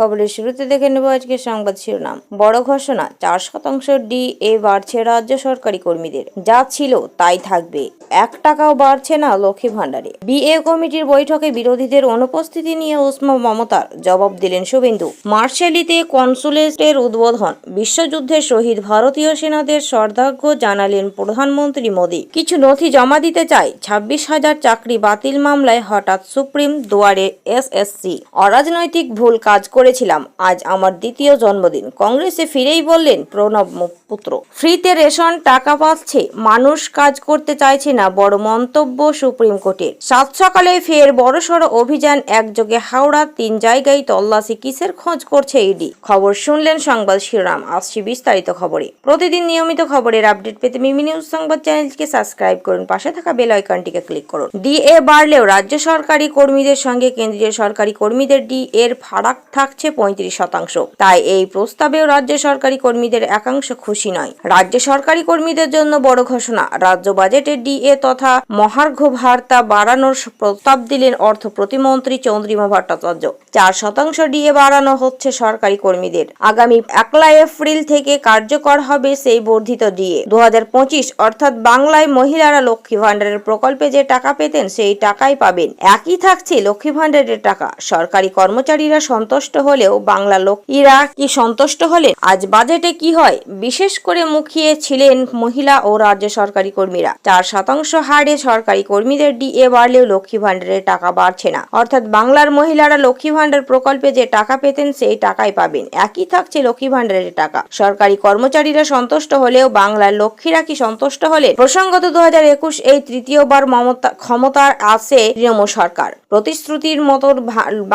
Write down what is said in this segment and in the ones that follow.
খবরের শুরুতে দেখে নেব আজকে সংবাদ শিরোনাম। বড় ঘোষণা, চার শতাংশ ডি এ বাড়ছে রাজ্য সরকারি কর্মীদের। যা ছিল তাই থাকবে। এক টাকাও বাড়ছে না লক্ষ্মী ভাণ্ডারে। বিএ কমিটির বৈঠকে বিরোধীদের অনুপস্থিতি নিয়ে উষ্মা মমতার জবাব দিলেন শুভেন্দু। মার্শালিতে কনসুলেটের উদ্বোধন। বিশ্বযুদ্ধের শহীদ ভারতীয় সেনাদের শ্রদ্ধার্ঘ্য জানালেন প্রধানমন্ত্রী মোদী। কিছু নথি জমা দিতে চায় ছাব্বিশ হাজার চাকরি বাতিল মামলায় হঠাৎ সুপ্রিম দুয়ারে এসএসসি অরাজনৈতিক ভুল কাজ করেছিলাম আজ আমার দ্বিতীয় জন্মদিন। কংগ্রেসে ফিরেই বললেন প্রণব পুত্র। ফ্রিতে রেশন টাকা পাচ্ছে, মানুষ কাজ করতে চাইছে না, বড় মন্তব্য সুপ্রিম কোর্টের। সাত সকালে ফের বড়সড় অভিযান, একযোগে হাওড়া তিন জায়গায় তল্লাশি কিসের খোঁজ করছে ইডি? খবর শুনলেন সংবাদ শিরোনাম, আসছি বিস্তারিত খবরে। প্রতিদিন নিয়মিত খবরের আপডেট পেতে মিমি নিউজ সংবাদ চ্যানেলটিকে সাবস্ক্রাইব করুন। পাশে থাকা বেল আইকনটিকে ক্লিক করুন। ডিএ বাড়লেও রাজ্য সরকারি কর্মীদের সঙ্গে কেন্দ্রীয় সরকারি কর্মীদের ডি এর ফারাক থাকছে। পঁয়ত্রিশ শতাংশ। তাই এই প্রস্তাবেও রাজ্য সরকারি কর্মীদের একাংশ খুশি নয়। রাজ্য সরকারি কর্মীদের জন্য বড় ঘোষণা, রাজ্য বাজেটে ডিএ তথা মহার্ঘ ভার্তা বাড়ানোর প্রস্তাব দিলেন অর্থ প্রতিমন্ত্রী চন্দ্রিমা ভট্টাচার্য। চার শতাংশ ডিএ বাড়ানো হচ্ছে সরকারি কর্মীদের। আগামী একলা এপ্রিল থেকে কার্যকর হবে সেই বর্ধিত ডিএ। দু হাজার পঁচিশ অর্থাৎ বাংলায় মহিলারা লক্ষ্মী ভাণ্ডারের প্রকল্পে যে টাকা পেতেন সেই টাকাই পাবেন। একই থাকছে লক্ষ্মী ভাণ্ডারের টাকা। সরকারি কর্মচারীরা সন্তুষ্ট হলেও বাংলা লোকেরা কি সন্তুষ্ট হলেন আজ বাজেটে কি হয়? বিশেষ করে মুখিয়ে ছিলেন মহিলা ও রাজ্য সরকারি কর্মীরা। চার শতাংশ হারে সরকারি কর্মীদের ডিএ বাড়লেও লক্ষ্মী ভাণ্ডারের টাকা বাড়ছে না। অর্থাৎ বাংলার মহিলারা লক্ষ্মী ভাণ্ডার প্রকল্পে যে টাকা পেতেন, সেই টাকাই পাবেন। একই থাকছে লক্ষ্মী ভাণ্ডারের টাকা। সরকারি কর্মচারীরা সন্তুষ্ট হলেও বাংলার লক্ষ্মীরা কি সন্তুষ্ট হলেন প্রসঙ্গত দু হাজার একুশ এই তৃতীয়বার মমতা ক্ষমতার আসে তৃণমূল সরকার। প্রতিশ্রুতির মতো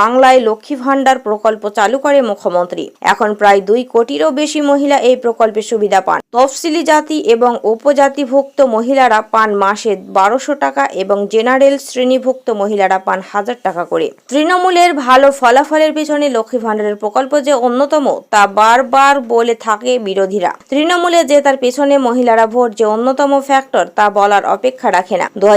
বাংলায় লক্ষ্মী ভাণ্ডার প্রকল্প চালু করে মুখ্যমন্ত্রী। এখন প্রায় দুই কোটিরও বেশি মহিলা এই প্রকল্পের সুবিধা পান। তফসিলি জাতি এবং উপজাতিভুক্ত মহিলারা পান মাসে বারোশো টাকা এবং জেনারেল শ্রেণীভুক্ত মহিলারা পান হাজার টাকা করে। তৃণমূলের ভালো ফলাফলের পেছনে লক্ষ্মী ভাণ্ডারের প্রকল্প যে অন্যতম, তা বারবার বলে থাকে বিরোধীরা। তৃণমূলে যে তার পেছনে মহিলারা ভোট যে অন্যতম ফ্যাক্টর, তা বলার অপেক্ষা রাখে না। দু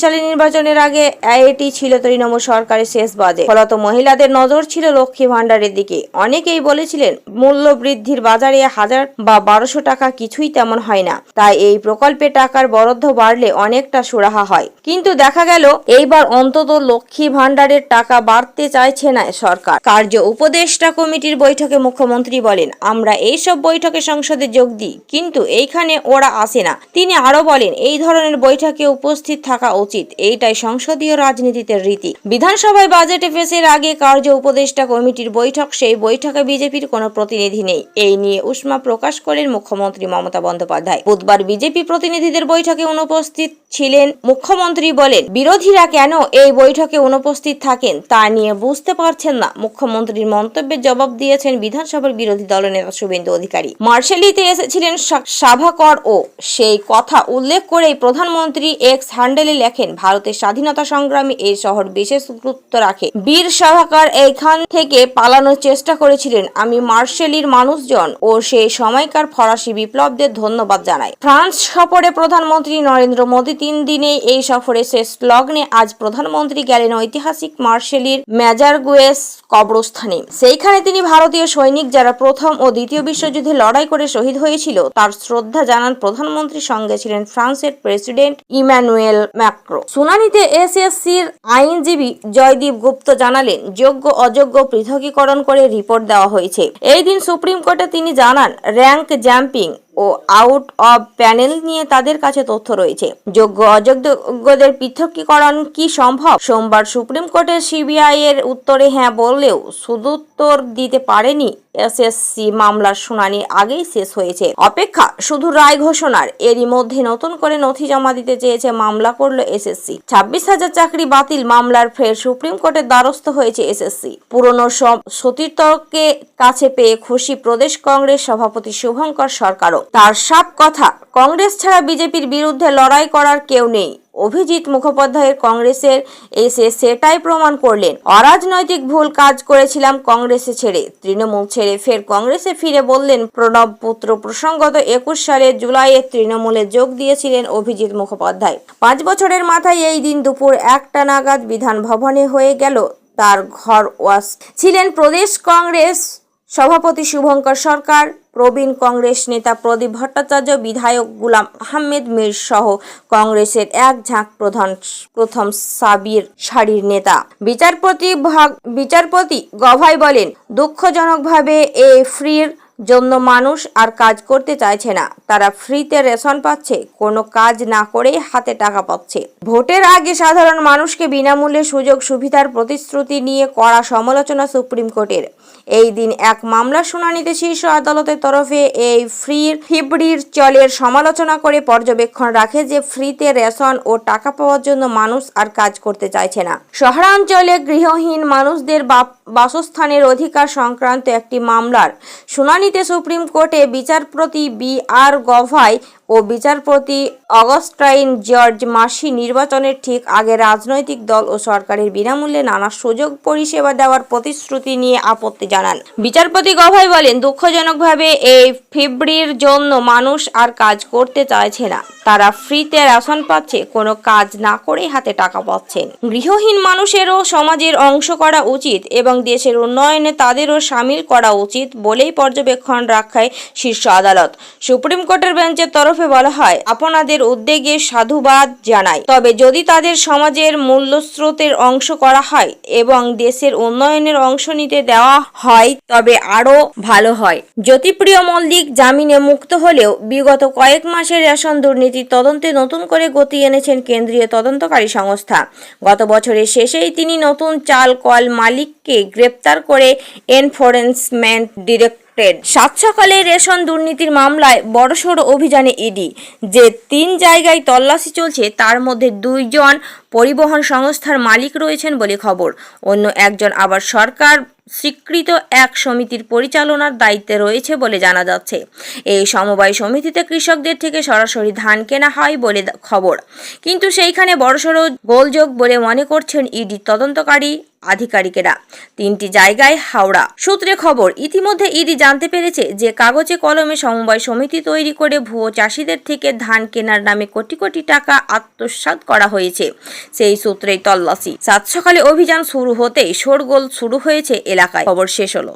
সালের নির্বাচনের আগে এটি ছিল তৃণমূল সরকারের শেষ বাজে। ফলত মহিলাদের নজর ছিল লক্ষ্মী ভাণ্ডারের দিকে। অনেকেই বলেছিলেন মূল্য বৃদ্ধির বাজারে হাজার বা বারোশো টাকা কিছুই তেমন হয় না। তাই এই প্রকল্পে টাকার বরাদ্দ বাড়লে অনেকটা সুরাহা হয়। কিন্তু দেখা গেল, এইবার অন্তত লক্ষ্মী ভাণ্ডারের টাকা বাড়তে চাইছে না সরকার। কার্য উপদেষ্টা কমিটির বৈঠকে মুখ্যমন্ত্রী বলেন, আমরা এইসব বৈঠকে সংসদে যোগ দিই, কিন্তু এইখানে ওরা আসে না। তিনি আরও বলেন, এই ধরনের বৈঠকে উপস্থিত থাকা উচিত। এইটাই সংসদীয় রাজনীতিতে রীতি। বিধানসভায় বাজেটে পেশের আগে কার্য উপদেষ্টা কমিটির বৈঠক, সেই বৈঠকে বিজেপির কোনো প্রতিনিধি নেই। এই নিয়ে উষ্মা প্রকাশ করেন মুখ্যমন্ত্রী মমতা বন্দ্যোপাধ্যায়। বুধবার বিজেপি প্রতিনিধিদের বৈঠকে অনুপস্থিত ছিলেন মুখ্যমন্ত্রী বলেন, বিরোধীরা কেন এই বৈঠকে অনুপস্থিত থাকেন তা নিয়ে বুঝতে পারছেন না। মুখ্যমন্ত্রীর মন্তব্যের জবাব দিয়েছেন বিধানসভার বিরোধী দলনেতা শুভেন্দু অধিকারী। মার্শালিতে এসেছিলেন সাভাকর ও সেই কথা উল্লেখ করেই প্রধানমন্ত্রী এক্স হ্যান্ডেলে লেখেন, ভারতের স্বাধীনতা সংগ্রামে এই শহর বিশেষ গুরুত্ব রাখে। বীর সাভাকার এইখান থেকে পালানোর চেষ্টা করেছিলেন। আমি মার্শেলির মানুষজন ও সেই সময়কার ফরাসি বিপ্লবদের ধন্যবাদ জানাই। ফ্রান্স সফরে প্রধানমন্ত্রী নরেন্দ্র মোদী তিন দিনে এই সফরে শেষ লগ্নে আজ প্রধানমন্ত্রী গেলেন ঐতিহাসিক মার্শেলির মেজারগুয়েস কবরস্থানে। সেইখানে তিনি ভারতীয় সৈনিক যারা প্রথম ও দ্বিতীয় বিশ্বযুদ্ধে লড়াই করে শহীদ হয়েছিল, তার শ্রদ্ধা জানান প্রধানমন্ত্রীর সঙ্গে ছিলেন ফ্রান্সের প্রেসিডেন্ট ইম্যানুয়েল ম্যাক্রো। শুনানিতে এসএসসির আইনজীবী জয়দীপ গুপ্ত জানালেন যোগ্য অযোগ্য পৃথকীকরণ করে রিপোর্ট দেওয়া হয়েছে। এই দিন সুপ্রিম কোর্টে তিনি জানান র্যাঙ্ক জাম্পিং ও আউট অব প্যানেল নিয়ে তাদের কাছে তথ্য রয়েছে। যোগ্য অযোগ্যদের পৃথকীকরণ কি সম্ভব? সোমবার সুপ্রিম কোর্টের সিবিআই এর উত্তরে হ্যাঁ বললেও সুদুত্তর দিতে পারেনি এসএসসি মামলার শুনানি আগেই শেষ হয়েছে। অপেক্ষা, শুধু রায় ঘোষণার। এরই মধ্যে নতুন করে নথি জমা দিতে চেয়েছে মামলা করল এসএসসি ছাব্বিশ হাজার চাকরি বাতিল, মামলার ফের সুপ্রিম কোর্টের দ্বারস্থ হয়েছে এসএসসি পুরনো সতীর্থকে কাছে পেয়ে খুশি প্রদেশ কংগ্রেস সভাপতি শুভঙ্কর সরকারও। তার সব কথা। কংগ্রেস ছাড়া বিজেপির বিরুদ্ধে লড়াই করার কেউ নেই। অভিজিৎ মুখোপাধ্যায়ের কংগ্রেসের এসে সেটাই প্রমাণ করলেন। অরাজনৈতিক ভুল কাজ করেছিলাম কংগ্রেসে ছেড়ে। তৃণমূল ছেড়ে ফের কংগ্রেসে ফিরে বললেন প্রণব পুত্র প্রসঙ্গত একুশ সালের জুলাইয়ে তৃণমূলে যোগ দিয়েছিলেন অভিজিৎ মুখোপাধ্যায়। পাঁচ বছরের মাথায় এই দিন দুপুর একটা নাগাদ বিধান ভবনে হয়ে গেল তার ঘর ওয়াস ছিলেন প্রদেশ কংগ্রেস সভাপতি শুভঙ্কর সরকার। প্রবীণ কংগ্রেস নেতা প্রদীপ ভট্টাচার্য, বিধায়ক গুলাম আহমেদ মীর সহ কংগ্রেসের এক ঝাঁক প্রধান, প্রথম সাবির সারির নেতা। বিচারপতি বিচারপতি গভাই বলেন, দুঃখজনকভাবে এ ফ্রির জন্য মানুষ আর কাজ করতে চাইছে না। তারা ফ্রিতে রেশন পাচ্ছে, কোনো কাজ না করেই হাতে টাকা পাচ্ছে। ভোটের আগে সাধারণ মানুষকে বিনামূল্যে সুযোগ সুবিধার প্রতিশ্রুতি নিয়ে কড়া সমালোচনা সুপ্রিম কোর্টের। এই দিন এক মামলার শুনানিতে শীর্ষ আদালতের তরফে এই ফ্রির ফিবড়ির চলের সমালোচনা করে পর্যবেক্ষণ রাখে যে ফ্রিতে রেশন ও টাকা পাওয়ার জন্য মানুষ আর কাজ করতে চাইছে না। শহরাঞ্চলে গৃহহীন মানুষদের বাসস্থানের অধিকার সংক্রান্ত একটি মামলার শুনানিতে সুপ্রিম কোর্টে বিচারপতি বি আর গভাই ও বিচারপতি অগস্টাইন জর্জ মাসি নির্বাচনের ঠিক আগে রাজনৈতিক দল ও সরকারের বিনামূল্যে নানা সুযোগ পরিষেবা দেওয়ার প্রতিশ্রুতি নিয়ে আপত্তি জানান। বিচারপতি গভাই বলেন, দুঃখজনকভাবে এই ফেব্রির জন্য মানুষ আর কাজ করতে চাইছে না। তারা ফ্রিতে রেশন পাচ্ছে, কোনো কাজ না করে হাতে টাকা পাচ্ছেন। গৃহহীন মানুষেরও সমাজের অংশ করা উচিত এবং দেশের উন্নয়নে তাদেরও সামিল করা উচিত বলেই পর্যবেক্ষণ রাখায় শীর্ষ আদালত। সুপ্রিম কোর্টের বেঞ্চের তরফে বলা হয়। আপনাদের উদ্যোগে সাধুবাদ জানাই। তবে যদি তাদের সমাজের মূল্যস্রোতের অংশ করা হয় এবং দেশের উন্নয়নের অংশ নিতে দেওয়া হয়, তবে আরও ভালো হয়। জ্যোতিপ্রিয় মল্লিক জামিনে মুক্ত হলেও বিগত কয়েক মাসের রেশন দুর্নীতির তদন্তে নতুন করে গতি এনেছেন কেন্দ্রীয় তদন্তকারী সংস্থা। গত বছরের শেষেই তিনি নতুন চাল কল মালিককে গ্রেপ্তার করে এনফোরেন্সমেন্ট ডিরেক্টরেট সাত সকালে রেশন দুর্নীতির মামলায় বড়সড় অভিযানে ইডি। যে তিন জায়গায় তল্লাশি চলছে, তার মধ্যে দুইজন পরিবহন সংস্থার মালিক রয়েছেন বলে খবর। অন্য একজন আবার সরকার স্বীকৃত এক সমিতির পরিচালনার দায়িত্বে রয়েছে বলে জানা যাচ্ছে। এই সমবায় সমিতিতে কৃষকদের থেকে সরাসরি ধান কেনা হয় বলে খবর। কিন্তু সেইখানে বড়সড় গোলযোগ বলে মনে করছেন ইডি তদন্তকারী আধিকারিকেরা। তিনটি জায়গায় হাওড়া। সূত্রে খবর, ইতিমধ্যে ইডি জানতে পেরেছে যে কাগজে কলমে সমবায় সমিতি তৈরি করে ভুয়ো চাষিদের থেকে ধান কেনার নামে কোটি কোটি টাকা আত্মসাত করা হয়েছে। সেই সূত্রেই তল্লাশি। সাত সকালে অভিযান শুরু হতেই শোরগোল শুরু হয়েছে এলাকায়। খবর শেষ হলো।